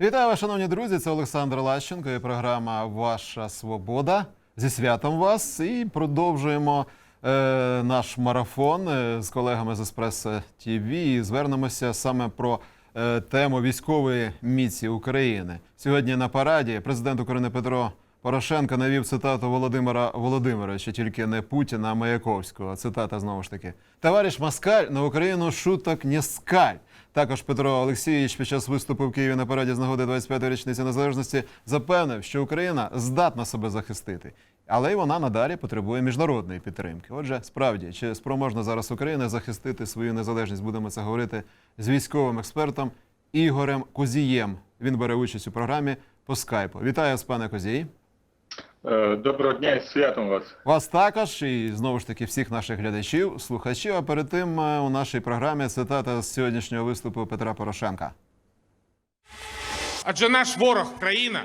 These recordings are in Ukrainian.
Вітаю вас, шановні друзі. Це Олександр Лащенко і програма Ваша Свобода. Зі святом вас і продовжуємо е, наш марафон е, з колегами з Еспресо ТВ і звернемося саме про е, тему військової міці України. Сьогодні на параді президент України Петро Порошенко навів цитату Володимира Володимировича, тільки не Путіна, а Маяковського. Цитата знову ж таки: Товариш Москаль на Україну шуток не скаль. Також Петро Олексійович під час виступу в Києві на параді з нагоди 25-ї річниці незалежності запевнив, що Україна здатна себе захистити, але й вона надалі потребує міжнародної підтримки. Отже, справді, чи спроможна зараз Україна захистити свою незалежність? Будемо це говорити з військовим експертом Ігорем Козієм. Він бере участь у програмі по скайпу. Вітаю вас, пане Козій. Е, Доброго дня і святом вас. Вас також і знову ж таки всіх наших глядачів, слухачів. А перед тим е, у нашій програмі цитата з сьогоднішнього виступу Петра Порошенка. Адже наш ворог країна,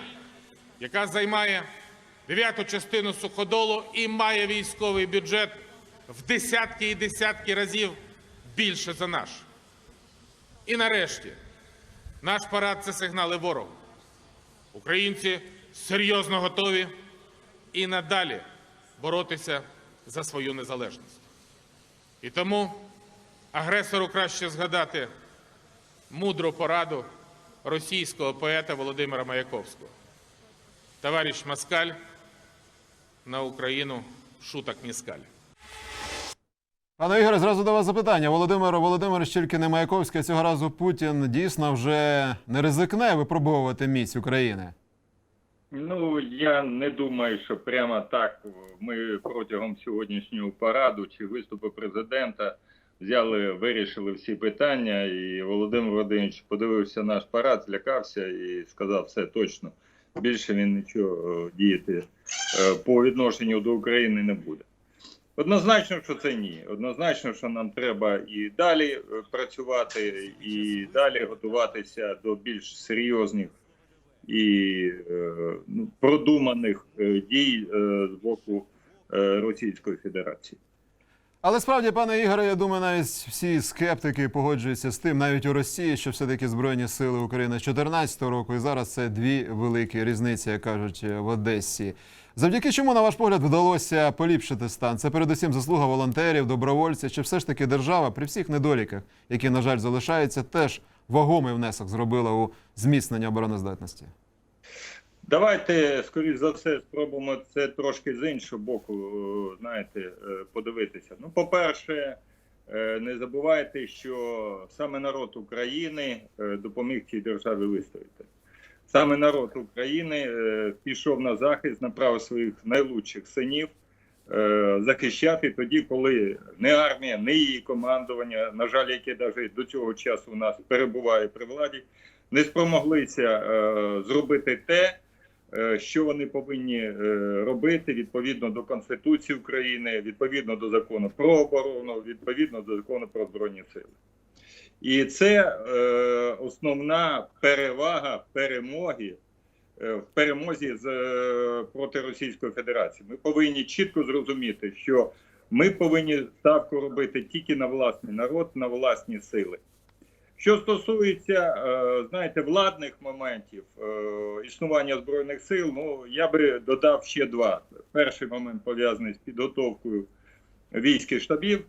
яка займає дев'яту частину суходолу і має військовий бюджет в десятки і десятки разів більше за наш. І нарешті наш парад це сигнали ворогу. Українці серйозно готові і надалі боротися за свою незалежність. І тому агресору краще згадати мудру пораду російського поета Володимира Маяковського. Товарищ Москаль на Україну шуток не скаль. Пане Ігоре, зразу до вас запитання. Володимир Володимирович тільки не Маяковський, цього разу Путін дійсно вже не ризикне випробовувати міць України. Ну я не думаю, що прямо так ми протягом сьогоднішнього параду чи виступу президента взяли, вирішили всі питання. І Володимир Володимирович подивився наш парад, злякався і сказав, все точно. Більше він нічого е, діяти е, по відношенню до України не буде. Однозначно, що це ні. Однозначно, що нам треба і далі е, працювати, і далі готуватися до більш серйозних і е, ну, продуманих е, дій е, з боку Російської Федерації. Але справді, пане Ігоре, я думаю, навіть всі скептики погоджуються з тим, навіть у Росії, що все-таки Збройні сили України з 2014 року, і зараз це дві великі різниці, як кажуть в Одесі. Завдяки чому, на ваш погляд, вдалося поліпшити стан? Це передусім заслуга волонтерів, добровольців, чи все ж таки держава при всіх недоліках, які, на жаль, залишаються, теж вагомий внесок зробила у зміцнення обороноздатності? Давайте, скоріш за все, спробуємо це трошки з іншого боку, е, знаєте, е, подивитися. Ну, по-перше, е, не забувайте, що саме народ України допоміг цій державі вистояти. Саме народ України пішов на захист, направив своїх найлучших синів захищати тоді, коли не армія, не її командування, на жаль, яке навіть до цього часу у нас перебуває при владі, не спромоглися е, зробити те, е, що вони повинні е, робити відповідно до Конституції України, відповідно до закону про оборону, відповідно до закону про збройні сили. І це е, основна перевага перемоги е, в перемозі з е, проти Російської Федерації. Ми повинні чітко зрозуміти, що ми повинні ставку робити тільки на власний народ, на власні сили. Що стосується, е, знаєте, владних моментів е, існування збройних сил, ну я би додав ще два. Перший момент пов'язаний з підготовкою військ і штабів.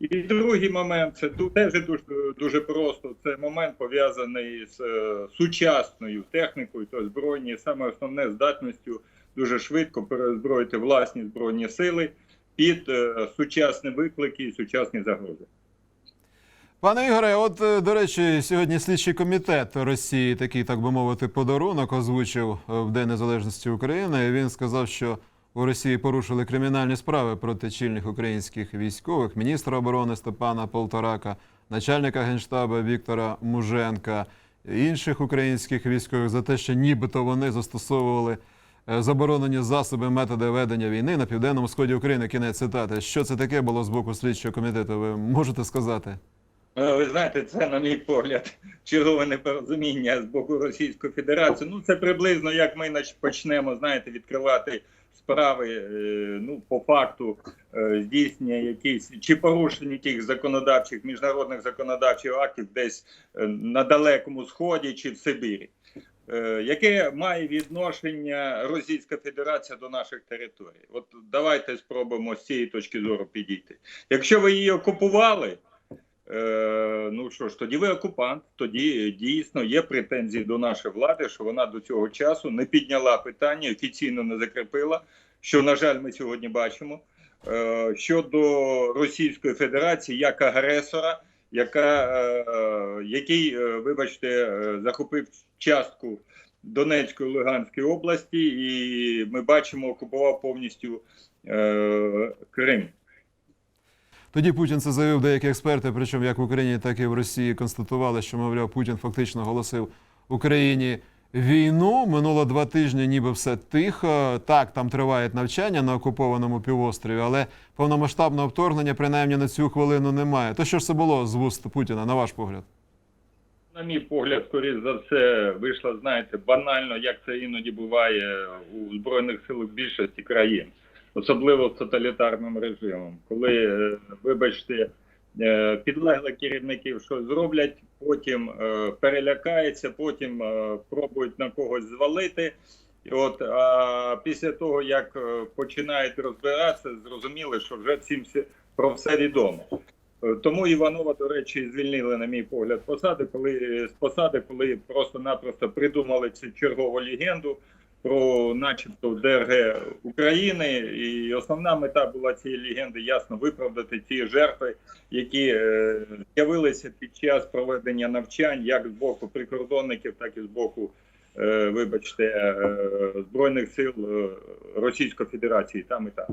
І другий момент це ду- теж дуже, дуже просто. Це момент пов'язаний з е, сучасною технікою, то збройні, саме основне здатністю дуже швидко перезброїти власні збройні сили під е, сучасні виклики і сучасні загрози. Пане Ігоре, от е, до речі, сьогодні слідчий комітет Росії такий, так би мовити, подарунок озвучив в День Незалежності України. Він сказав, що у Росії порушили кримінальні справи проти чільних українських військових, міністра оборони Степана Полторака, начальника генштабу Віктора Муженка, інших українських військових за те, що нібито вони застосовували е, заборонені засоби методи ведення війни на південному сході України. Кінець цитати. Що це таке було з боку слідчого комітету? Ви можете сказати? Е, Ви знаєте, це, на мій погляд, чергове непорозуміння з боку Російської Федерації. Ну, це приблизно як ми почнемо, знаєте, відкривати справи, е, ну, по факту е, здійснення якихось чи порушення яких законодавчих, міжнародних законодавчих актів десь на далекому сході чи в Сибірі. яке має відношення Російська Федерація до наших територій? От давайте спробуємо з цієї точки зору підійти. Якщо ви її окупували, ну що ж, тоді ви окупант, тоді дійсно є претензії до нашої влади, що вона до цього часу не підняла питання, офіційно не закріпила, що, на жаль, ми сьогодні бачимо. е, Щодо Російської Федерації як агресора, яка, е, е, який, е, вибачте, е, захопив частку Донецької Луганської області, і ми бачимо, окупував повністю е, Крим. Тоді Путін це заявив деякі експерти, причому як в Україні, так і в Росії констатували, що мовляв Путін фактично оголосив Україні війну. Минуло два тижні, ніби все тихо. Так, там тривають навчання на окупованому півострові, але повномасштабного вторгнення, принаймні на цю хвилину, немає. То що ж це було з вуст Путіна, на ваш погляд? На мій погляд, скоріш за все, вийшло, знаєте, банально, як це іноді буває у Збройних силах більшості країн, особливо з тоталітарним режимом, коли, е, вибачте, е, підлегли керівників щось зроблять, потім е, перелякаються, потім пробують на когось звалити. І от а після того, як починають розбиратися, зрозуміли, що вже всім про все відомо. Тому Іванова, до речі, звільнили, на мій погляд, посади, коли з посади, коли просто-напросто придумали цю чергову легенду про, начебто, ДРГ України. І основна мета була цієї легенди ясно виправдати ті жертви, які е, з'явилися під час проведення навчань, як з боку прикордонників, так і з боку. Е, Вибачте, е, збройних сил е, Російської Федерації, там і там.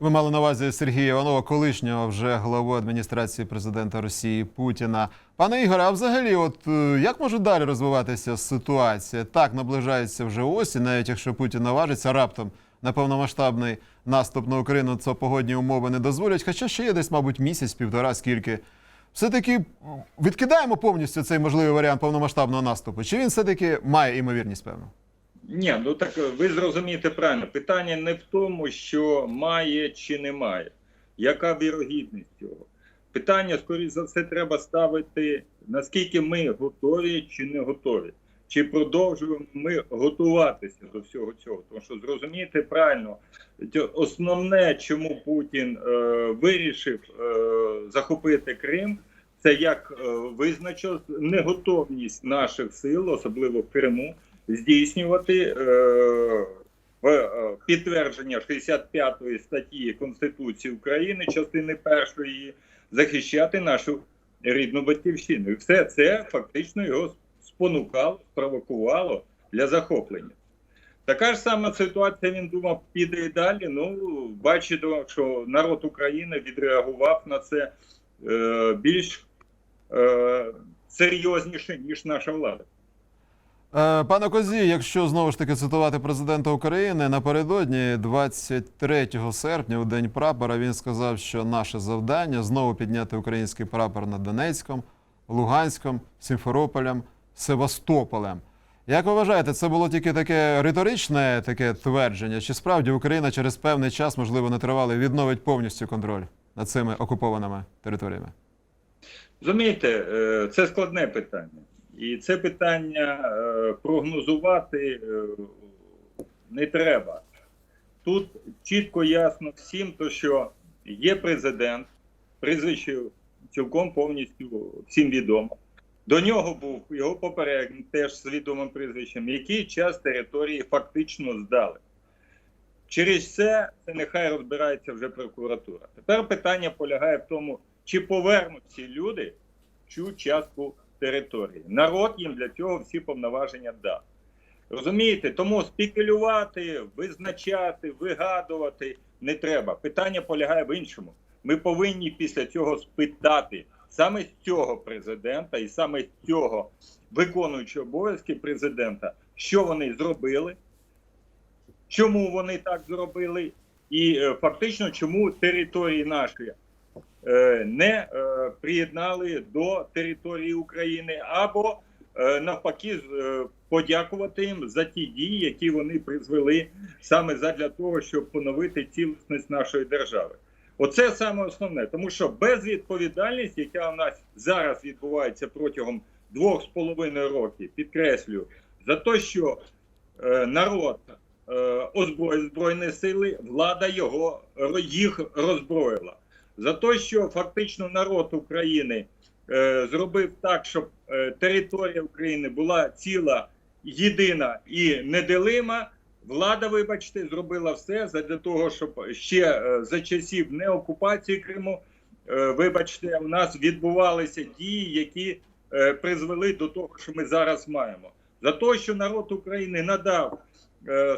Ви мали на увазі Сергія Іванова, колишнього вже главу адміністрації президента Росії Путіна. Пане Ігоре, а взагалі, от як може далі розвиватися ситуація? Так, наближається вже осінь, навіть якщо Путін наважиться раптом на повномасштабний наступ на Україну, це погодні умови не дозволять. Хоча ще є десь, мабуть, місяць, півтора, скільки. Все-таки відкидаємо повністю цей можливий варіант повномасштабного наступу. Чи він все-таки має імовірність, певну? Ні, ну так е, ви зрозумієте правильно. Питання не в тому, що має чи не має. Яка вірогідність цього? Питання, скоріш за все, треба ставити, наскільки ми готові чи не готові. Чи продовжуємо ми готуватися до всього цього? Тому що зрозумієте правильно, основне, чому Путін е, вирішив е, захопити Крим, це як е, визначив неготовність наших сил, особливо в Криму, здійснювати е, в е, підтвердження 65 статті Конституції України, частини першої, захищати нашу рідну батьківщину. І все це фактично його спонукало, спровокувало для захоплення. Така ж сама ситуація, він думав, піде і далі. Ну, бачимо, що народ України відреагував на це е, більш е, серйозніше, ніж наша влада. Е, Пане Козі, якщо знову ж таки цитувати президента України, напередодні 23 серпня, у день прапора, він сказав, що наше завдання знову підняти український прапор над Донецьком, Луганськом, Сімферополем, Севастополем. Як ви вважаєте, це було тільки таке риторичне таке твердження? Чи справді Україна через певний час, можливо, нетривалий, відновить повністю контроль над цими окупованими територіями? Розумієте, е, це складне питання. І це питання е, прогнозувати е, не треба. Тут чітко ясно всім, то що є президент, прізвище цілком повністю всім відомо. До нього був його попередник, теж з відомим прізвищем, який час території фактично здали. Через це це нехай розбирається вже прокуратура. Тепер питання полягає в тому, чи повернуть ці люди цю частку території. Народ їм для цього всі повноваження дав. Розумієте, тому спекулювати, визначати, вигадувати не треба. Питання полягає в іншому. Ми повинні після цього спитати саме з цього президента і саме з цього виконуючого обов'язки президента, що вони зробили, чому вони так зробили, і е, фактично чому території наші е, не е, приєднали до території України, або навпаки подякувати їм за ті дії, які вони призвели саме задля того, щоб поновити цілісність нашої держави. Оце саме основне, тому що безвідповідальність, яка у нас зараз відбувається протягом двох з половиною років, підкреслю, за те, що е, народ е, озброїв збройні сили, влада його їх роззброїла. За те, що фактично народ України е, зробив так, щоб е, територія України була ціла, єдина і неделима. Влада, вибачте, зробила все для того, щоб ще е, за часів неокупації Криму, е, вибачте, у нас відбувалися дії, які е, призвели до того, що ми зараз маємо. За те, що народ України надав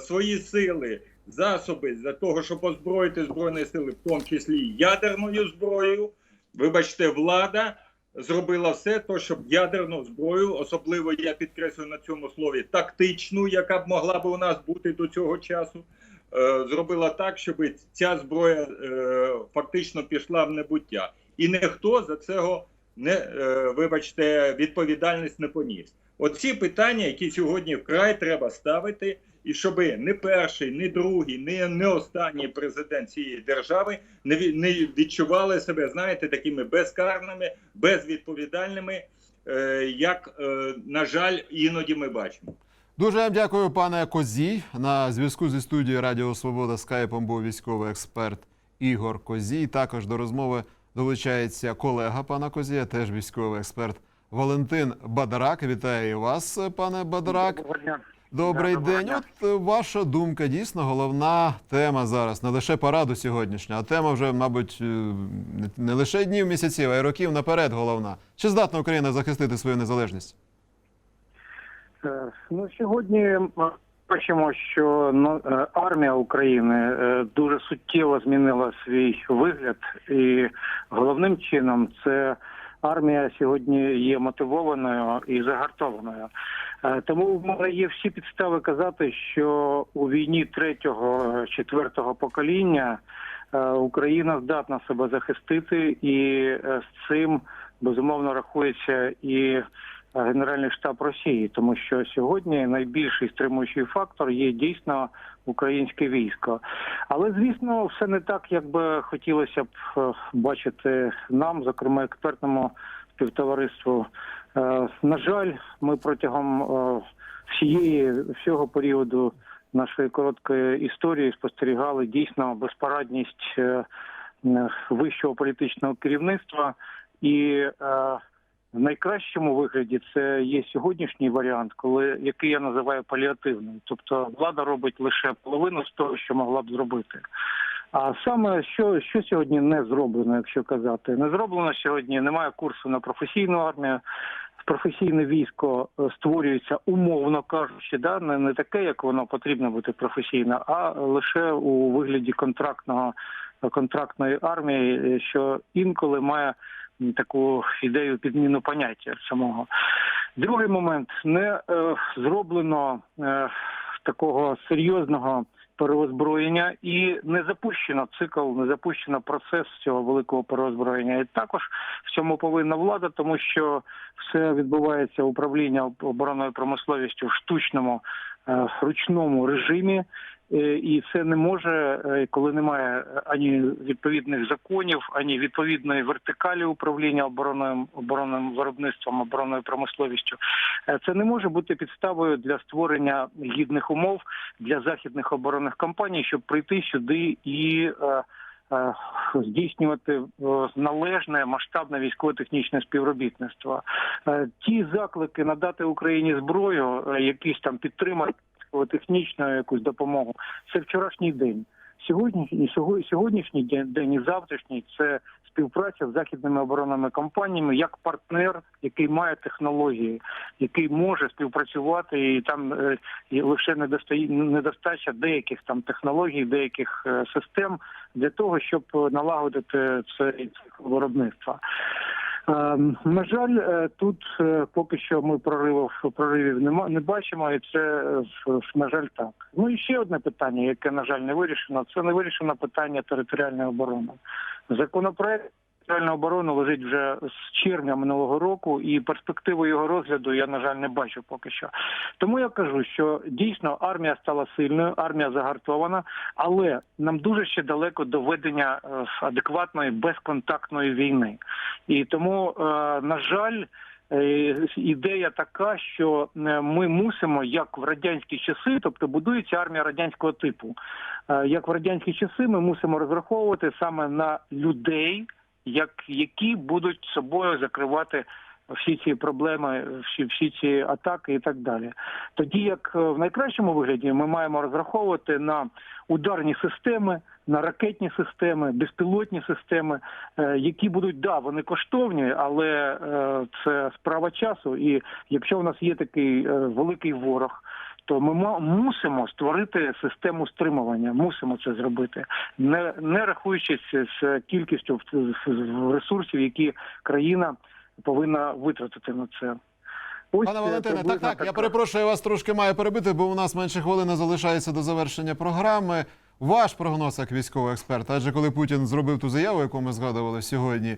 свої сили, засоби для того, щоб озброїти збройні сили, в тому числі ядерною зброєю. Вибачте, влада зробила все, то щоб ядерну зброю, особливо я підкреслюю на цьому слові, тактичну, яка б могла б у нас бути до цього часу. е, Зробила так, щоб ця зброя е, фактично пішла в небуття, і ніхто за цього не е, вибачте відповідальність не поніс. Оці питання, які сьогодні вкрай треба ставити, і щоб не перший, не другий, не, не останній президент цієї держави не, не відчували себе, знаєте, такими безкарними, безвідповідальними, е, як, е, на жаль, іноді ми бачимо. Дуже вам дякую, пане Козій. На зв'язку зі студією Радіо Свобода скайпом був військовий експерт Ігор Козій. Також до розмови долучається колега пана Козія, теж військовий експерт Валентин Бадарак. Вітаю вас, пане Бадарак. Доброго дня. Добрий доброго день. дня. От е, ваша думка дійсно головна тема зараз, не лише параду сьогоднішня, а тема вже, мабуть, е, не- лише днів, місяців, а й років наперед головна. Чи здатна Україна захистити свою незалежність? Е, Ну сьогодні ми бачимо, що ну, армія України дуже суттєво змінила свій вигляд, і головним чином це армія сьогодні є мотивованою і загартованою. Е, Тому в мене є всі підстави казати, що у війні третього, четвертого покоління е, Україна здатна себе захистити, і е, з цим безумовно рахується і Генеральний штаб Росії, тому що сьогодні найбільший стримуючий фактор є дійсно українське військо. Але звісно, все не так, як би хотілося б е, бачити нам, зокрема експертному співтовариству. Е, На жаль, ми протягом е, всієї всього періоду нашої короткої історії спостерігали дійсно безпарадність е, е, вищого політичного керівництва і е, в найкращому вигляді це є сьогоднішній варіант, коли який я називаю паліативним. Тобто влада робить лише половину з того, що могла б зробити. А саме що, що сьогодні не зроблено, якщо казати, не зроблено сьогодні. Немає курсу на професійну армію. Професійне військо е, створюється умовно кажучи, да не, не таке, як воно потрібно бути професійно, а лише у вигляді контрактного контрактної армії, е, що інколи має таку ідею підміну поняття самого. Другий момент не е, зроблено е, такого серйозного переозброєння і не запущено цикл, не запущено процес цього великого переозброєння. І також в цьому повинна влада, тому що все відбувається управління оборонною промисловістю в штучному е, ручному режимі. Е, І це не може, е, коли немає ані відповідних законів, ані відповідної вертикалі управління оборонним оборонним виробництвом, оборонною промисловістю. Е, Це не може бути підставою для створення гідних умов для західних оборонних компаній, щоб прийти сюди і здійснювати належне масштабне військово-технічне співробітництво. Ті заклики надати Україні зброю, якісь там підтримати технічну якусь допомогу. Це вчорашній день. Сьогодні сього- сьогоднішній день, і завтрашній це співпраця з західними оборонними компаніями як партнер, який має технології, який може співпрацювати, і там е, і лише недостача деяких там технологій, деяких е, систем для того, щоб налагодити це. Е, На жаль, е, тут е, поки що ми проривів проривів не бачимо, і це е, на жаль так. Ну і ще одне питання, яке на жаль не вирішено. Це не вирішено питання територіальної оборони. Законопроект територіальної оборони лежить вже з червня минулого року, і перспективу його розгляду я на жаль не бачу поки що. Тому я кажу, що дійсно армія стала сильною, армія загартована, але нам дуже ще далеко до ведення е, адекватної безконтактної війни. І тому, е, на жаль, Е, Ідея така, що ми мусимо, як в радянські часи, тобто будується армія радянського типу. Як в радянські часи, ми мусимо розраховувати саме на людей, як які будуть собою закривати всі ці проблеми, всі, всі ці атаки і так далі. Тоді як е, в найкращому вигляді ми маємо розраховувати на ударні системи, на ракетні системи, безпілотні системи, е, які будуть да, вони коштовні, але е, це справа часу. І якщо в нас є такий великий ворог. То ми ма- мусимо створити систему стримування, мусимо це зробити, не, не рахуючись з кількістю ресурсів, які країна повинна витратити на це. Ось Пане Валентине, так, так. Я перепрошую, я вас трошки маю перебити, бо у нас менше хвилини залишається до завершення програми. Ваш прогноз як військовий експерт, адже коли Путін зробив ту заяву, яку ми згадували сьогодні,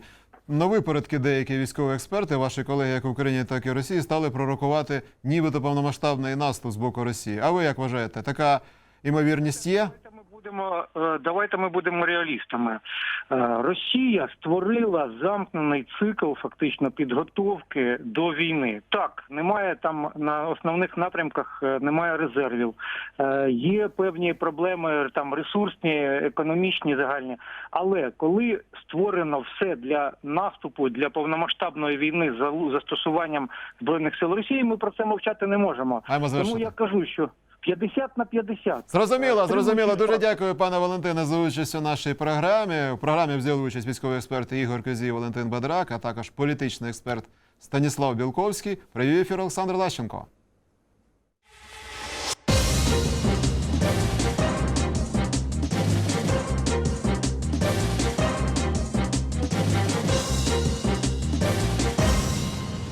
на випередки деякі військові експерти, ваші колеги, як в Україні, так і в Росії, стали пророкувати нібито повномасштабний наступ з боку Росії. А ви як вважаєте, така імовірність є? Будемо е, давайте ми будемо реалістами. Е, Росія створила замкнений цикл фактично підготовки до війни. Так, немає там на основних напрямках, е, немає резервів. Є певні проблеми там ресурсні, економічні, загальні. Але коли створено все для наступу, для повномасштабної війни з застосуванням збройних сил Росії, ми про це мовчати не можемо. Тому я кажу, що 50 на 50. Зрозуміло, Е, зрозуміло. Дуже дякую, пане Валентине, за участь у нашій програмі. У програмі взяли участь військові експерти Ігор Козій, Валентин Бадрак, а також політичний експерт Станіслав Білковський. Привів ефір Олександр Лащенко.